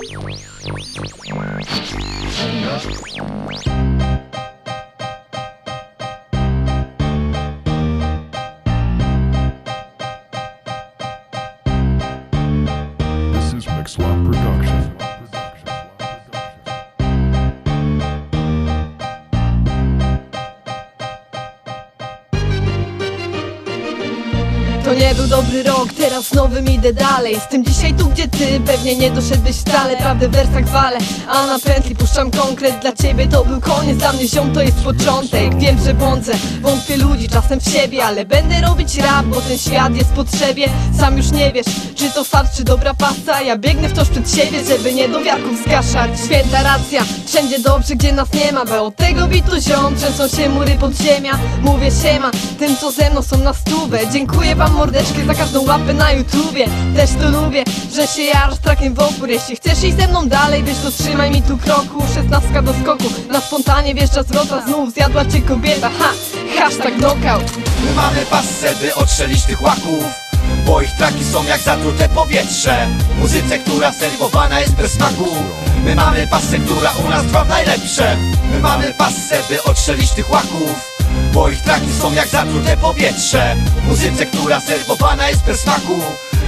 This is Mixlot Production. To nie był dobry rok, teraz nowym idę dalej. Jestem dzisiaj tu, gdzie ty pewnie nie doszedłeś wcale. Prawdę w wersach wale, a na pętli puszczam konkret. Dla ciebie to był koniec, dla mnie ziom to jest początek. Wiem, że błądzę, wątpię ludzi czasem w siebie Ale będę robić rap, bo ten świat jest potrzebie. Sam już nie wiesz, czy to fart, czy dobra pasa. Ja biegnę w toż przed siebie, żeby nie do wiarków zgaszać. Święta racja, wszędzie dobrze, gdzie nas nie ma. Bo od tego bitu ziom, trzęsą się mury podziemia Mówię siema, tym co ze mną są na stówę. Dziękuję wam mordeczki za każdą łapę na YouTubie. Też to lubię, że się jarasz trakiem w opór Jeśli chcesz iść ze mną dalej, wiesz to trzymaj mi tu kroku. Szesnastka do skoku, na spontanie wjeżdża zwrota Znów zjadła cię kobieta, ha, hashtag knockout. My mamy passę, by odstrzelić tych łaków Bo ich traki są jak zatrute powietrze. Muzyce, która serwowana jest bez smaku. My mamy passę, która u nas w najlepsze. My mamy passę, by odstrzelić tych łaków bo ich traki są jak zatrute powietrze. Muzyce, która serwowana jest bez smaku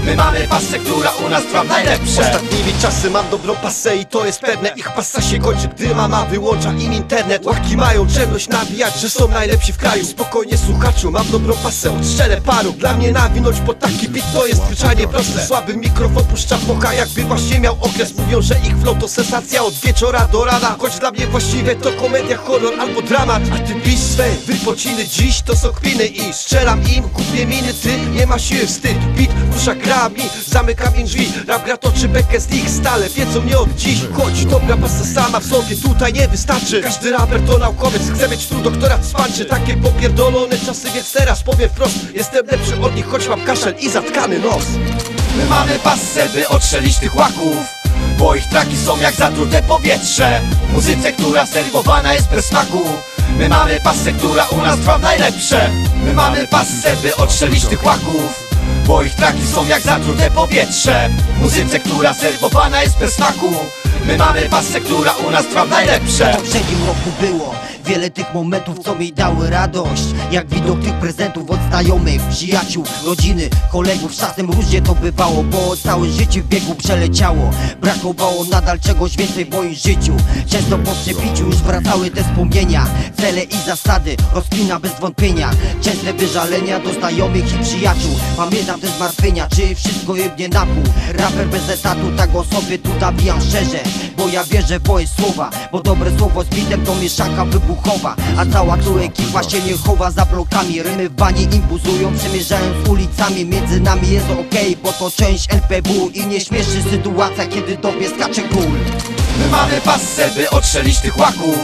My mamy pasę, która u nas trwa najlepsze. Ostatnimi czasy mam dobrą pasę i to jest pewne. Ich pasa się kończy, gdy mama wyłącza im internet. Łaki mają czelność nabijać, że są najlepsi w kraju. Spokojnie słuchaczu, mam dobrą pasę, odstrzelę paru. Dla mnie nawinąć pod taki bit to jest zwyczajnie proste. Słaby mikrofon puszcza focha, jakby właśnie miał okres. Mówią, że ich flow to sensacja od wieczora do rana. Choć dla mnie właściwie to komedia, horror albo dramat. A ty pisz swe wypociny dziś to są kpiny I strzelam im, kupię miny, ty nie ma siły wstyd Bit rusza grami, zamykam im drzwi. Rap gra toczy bekę z nich stale, wiedzą mnie od dziś. Choć dobra pasa sama w sobie tutaj nie wystarczy. Każdy raper to naukowiec, chce mieć tu doktorat z panczy Takie popierdolone czasy, więc teraz powiem wprost Jestem lepszy od nich, choć mam kaszel i zatkany nos. My mamy passę, by odstrzelić tych łaków Bo ich traki są jak zatrute powietrze. Muzyce, która serwowana jest bez smaku. My mamy passę, która u nas trwa najlepsze. My mamy passę, by odstrzelić tych łaków Bo ich traki są jak zatrute powietrze. Muzyce, która serwowana jest bez smaku. My mamy passę, która u nas trwa najlepsze. W poprzednim roku było wiele tych momentów, co mi dały radość. Jak widok tych prezentów od znajomych, przyjaciół, rodziny, kolegów. Czasem różnie to bywało, bo całe życie w biegu przeleciało. Brakowało nadal czegoś więcej w moim życiu. Często po przebiciu już wracały te wspomnienia. Cele i zasady, rozkmina bez wątpienia. Częste wyżalenia do znajomych i przyjaciół. Pamiętam te zmartwienia, czy wszystko jebnie na pół Raper bez etatu, tak o sobie tu nawijam szczerze. Bo ja wierzę w moje słowa Bo dobre słowo z bitem to mieszanka wybuchowa A cała tu ekipa się nie chowa za blokami. Rymy w bani imbuzują, przemierzając ulicami. Między nami jest okej, bo to część LPW I nie śmieszy sytuacja, kiedy tobie skacze król. My mamy passę, by odstrzelić tych łaków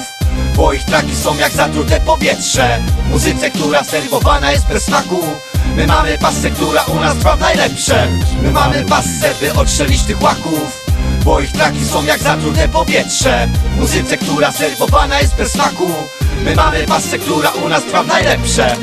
Bo ich traki są jak zatrute powietrze. Muzyce, która serwowana jest bez smaku. My mamy passę, która u nas trwa najlepsze. My mamy passę, by odstrzelić tych łaków Bo ich traki są jak zatrute powietrze. Muzyce, która serwowana jest bez smaku. My mamy passę, która u nas trwa najlepsze